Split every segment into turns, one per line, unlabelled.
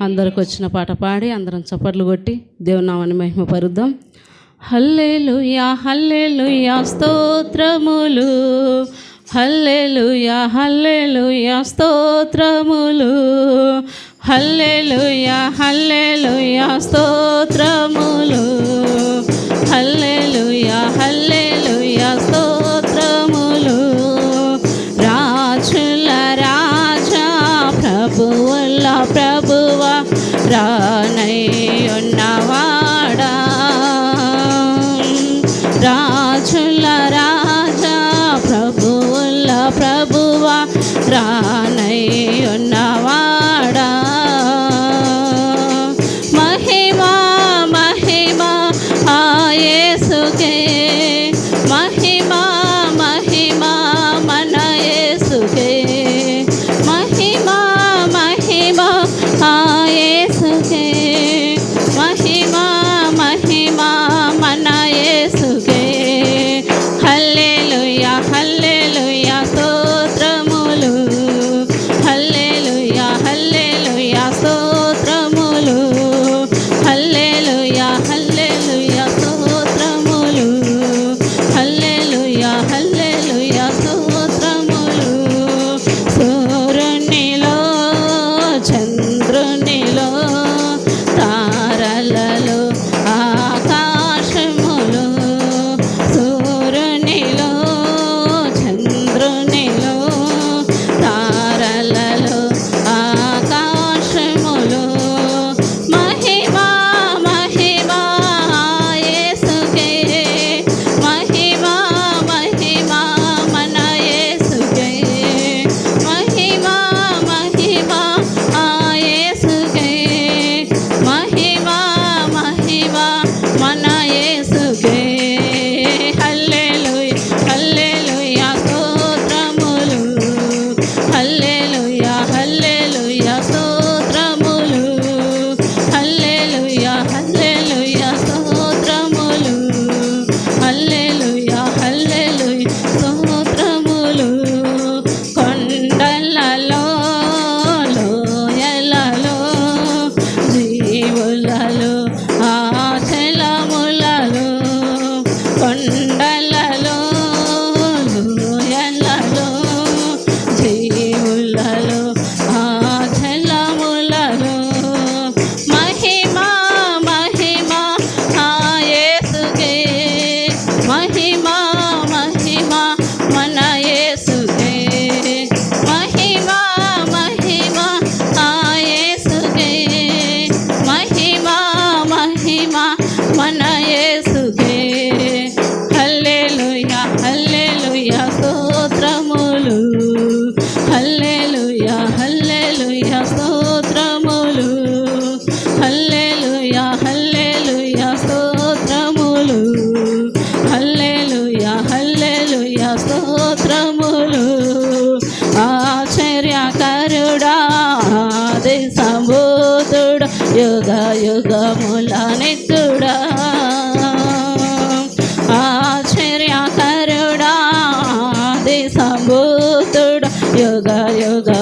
అందరికి వచ్చిన పాట పాడి అందరం చప్పట్లు కొట్టి దేవునామని మహిమ పరుద్దాం హల్లేలు యా హల్లేలు యా స్తోత్రములు. హల్లెలు యా స్తోత్రములు. హల్లేలు యా హల్లేలు యా స్తోత్రములు. పాత్రనై ఉన్నవాడా మహిమా మహిమా ఆయేసుకే yoga yoga.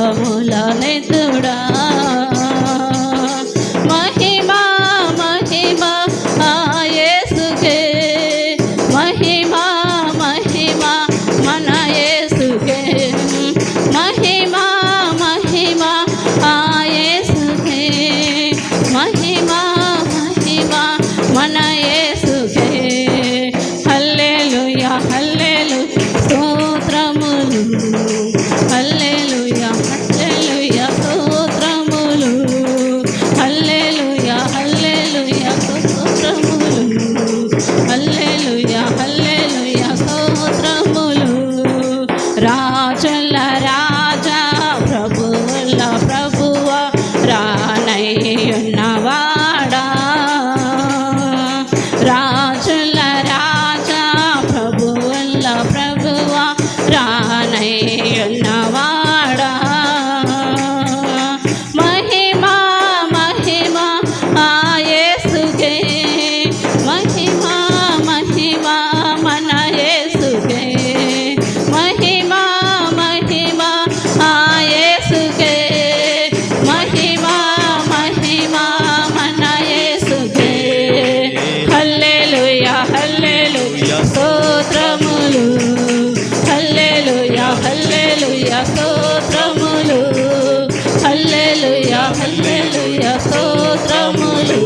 హల్లెలుయా స్తోత్రములు.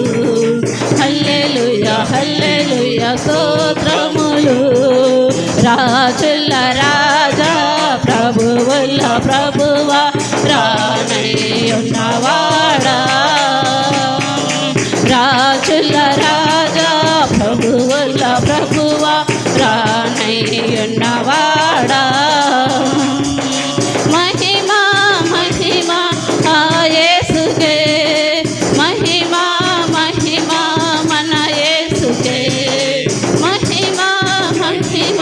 హల్లెలుయా హల్లెలుయా స్తోత్రములు. రాజుల రాజా ప్రభువుల ప్రభువా రా